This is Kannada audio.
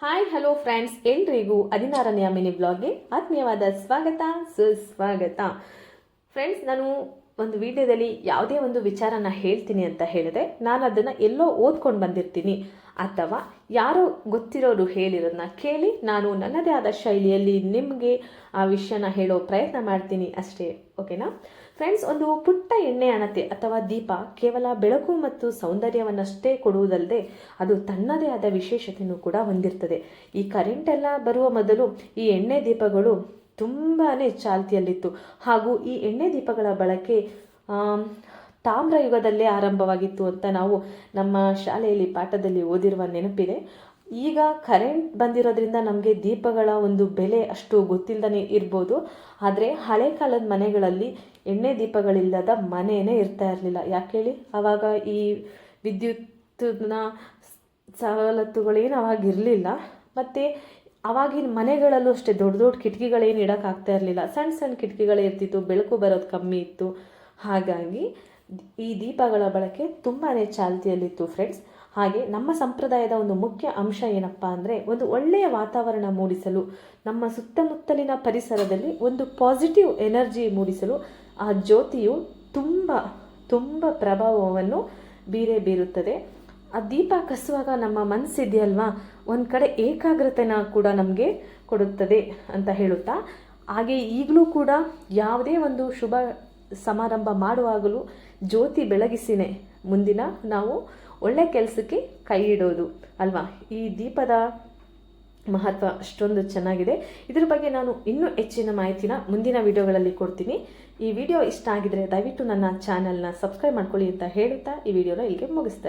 ಹಾಯ್ ಹಲೋ ಫ್ರೆಂಡ್ಸ್ ಎಲ್ರಿಗೂ ಹದಿನಾರನೆಯ ಮಿನಿ ಬ್ಲಾಗ್ಗೆ ಆತ್ಮೀಯವಾದ ಸ್ವಾಗತ ಸುಸ್ವಾಗತ. ಫ್ರೆಂಡ್ಸ್ ನಾನು ಒಂದು ವಿಡಿಯೋದಲ್ಲಿ ಯಾವುದೇ ಒಂದು ವಿಚಾರನ ಹೇಳ್ತೀನಿ ಅಂತ ಹೇಳಿದ್ರೆ ನಾನು ಅದನ್ನು ಎಲ್ಲೋ ಓದ್ಕೊಂಡು ಬಂದಿರ್ತೀನಿ. ಅಥವಾ ಯಾರೋ ಗೊತ್ತಿರೋರು ಹೇಳಿರೋದನ್ನ ಕೇಳಿ ನಾನು ನನ್ನದೇ ಆದ ಶೈಲಿಯಲ್ಲಿ ನಿಮಗೆ ಆ ವಿಷಯನ ಹೇಳೋ ಪ್ರಯತ್ನ ಮಾಡ್ತೀನಿ ಅಷ್ಟೇ ಓಕೆನಾ ಫ್ರೆಂಡ್ಸ್ ಒಂದು ಪುಟ್ಟ ಎಣ್ಣೆ ಅಣತೆ ಅಥವಾ ದೀಪ ಕೇವಲ ಬೆಳಕು ಮತ್ತು ಸೌಂದರ್ಯವನ್ನಷ್ಟೇ ಕೊಡುವುದಲ್ಲದೆ ಅದು ತನ್ನದೇ ಆದ ವಿಶೇಷತೆಯೂ ಕೂಡ ಹೊಂದಿರ್ತದೆ. ಈ ಕರೆಂಟ್ ಎಲ್ಲ ಬರುವ ಮೊದಲು ಈ ಎಣ್ಣೆ ದೀಪಗಳು ತುಂಬಾ ಚಾಲ್ತಿಯಲ್ಲಿತ್ತು. ಹಾಗೂ ಈ ಎಣ್ಣೆ ದೀಪಗಳ ಬಳಕೆ ತಾಮ್ರ ಯುಗದಲ್ಲೇ ಆರಂಭವಾಗಿತ್ತು ಅಂತ ನಾವು ನಮ್ಮ ಶಾಲೆಯಲ್ಲಿ ಪಾಠದಲ್ಲಿ ಓದಿರುವ ನೆನಪಿದೆ. ಈಗ ಕರೆಂಟ್ ಬಂದಿರೋದ್ರಿಂದ ನಮಗೆ ದೀಪಗಳ ಒಂದು ಬೆಲೆ ಅಷ್ಟು ಗೊತ್ತಿಲ್ಲದೇ ಇರ್ಬೋದು. ಆದರೆ ಹಳೆ ಕಾಲದ ಮನೆಗಳಲ್ಲಿ ಎಣ್ಣೆ ದೀಪಗಳಿಲ್ಲದ ಮನೆಯೇ ಇರ್ತಾ ಇರಲಿಲ್ಲ. ಯಾಕೆ ಹೇಳಿ? ಆವಾಗ ಈ ವಿದ್ಯುತ್ನ ಸವಲತ್ತುಗಳೇನು ಅವಾಗಿರಲಿಲ್ಲ. ಮತ್ತು ಅವಾಗಿನ ಮನೆಗಳಲ್ಲೂ ಅಷ್ಟೇ ದೊಡ್ಡ ದೊಡ್ಡ ಕಿಟಕಿಗಳೇನು ಇಡೋಕ್ಕಾಗ್ತಾ ಇರಲಿಲ್ಲ. ಸಣ್ಣ ಸಣ್ಣ ಕಿಟಕಿಗಳೇ ಇರ್ತಿತ್ತು, ಬೆಳಕು ಬರೋದು ಕಮ್ಮಿ ಇತ್ತು. ಹಾಗಾಗಿ ಈ ದೀಪಗಳ ಬಳಕೆ ತುಂಬಾ ಚಾಲ್ತಿಯಲ್ಲಿತ್ತು ಫ್ರೆಂಡ್ಸ್. ಹಾಗೆ ನಮ್ಮ ಸಂಪ್ರದಾಯದ ಒಂದು ಮುಖ್ಯ ಅಂಶ ಏನಪ್ಪ ಅಂದರೆ ಒಂದು ಒಳ್ಳೆಯ ವಾತಾವರಣ ಮೂಡಿಸಲು, ನಮ್ಮ ಸುತ್ತಮುತ್ತಲಿನ ಪರಿಸರದಲ್ಲಿ ಒಂದು ಪಾಸಿಟಿವ್ ಎನರ್ಜಿ ಮೂಡಿಸಲು ಆ ಜ್ಯೋತಿಯು ತುಂಬ ತುಂಬ ಪ್ರಭಾವವನ್ನು ಬೀರೇ ಬೀರುತ್ತದೆ. ಆ ದೀಪ ಕಸುವಾಗ ನಮ್ಮ ಮನಸ್ಸಿದೆಯಲ್ವಾ ಒಂದು ಕಡೆ ಏಕಾಗ್ರತೆನ ಕೂಡ ನಮಗೆ ಕೊಡುತ್ತದೆ ಅಂತ ಹೇಳುತ್ತಾ? ಹಾಗೆ ಈಗಲೂ ಕೂಡ ಯಾವುದೇ ಒಂದು ಶುಭ ಸಮಾರಂಭ ಮಾಡುವಾಗಲೂ ಜ್ಯೋತಿ ಬೆಳಗಿಸಿನೇ. ಮುಂದಿನ ನಾವು ಒಳ್ಳೆ ಕೆಲಸಕ್ಕೆ ಕೈ ಇಡೋದು, ಅಲ್ವಾ? ಈ ದೀಪದ ಮಹತ್ವ ಅಷ್ಟೊಂದು ಚೆನ್ನಾಗಿದೆ. ಇದ್ರ ಬಗ್ಗೆ ನಾನು ಇನ್ನೂ ಹೆಚ್ಚಿನ ಮಾಹಿತಿನ ಮುಂದಿನ ವಿಡಿಯೋಗಳಲ್ಲಿ ಕೊಡ್ತೀನಿ. ಈ ವಿಡಿಯೋ ಇಷ್ಟ ಆಗಿದ್ರೆ ದಯವಿಟ್ಟು ನನ್ನ ಚಾನಲ್ನ ಸಬ್ಸ್ಕ್ರೈಬ್ ಮಾಡ್ಕೊಳ್ಳಿ ಅಂತ ಹೇಳುತ್ತಾ ಈ ವಿಡಿಯೋನ ಇಲ್ಲಿಗೆ ಮುಗಿಸ್ತಾ.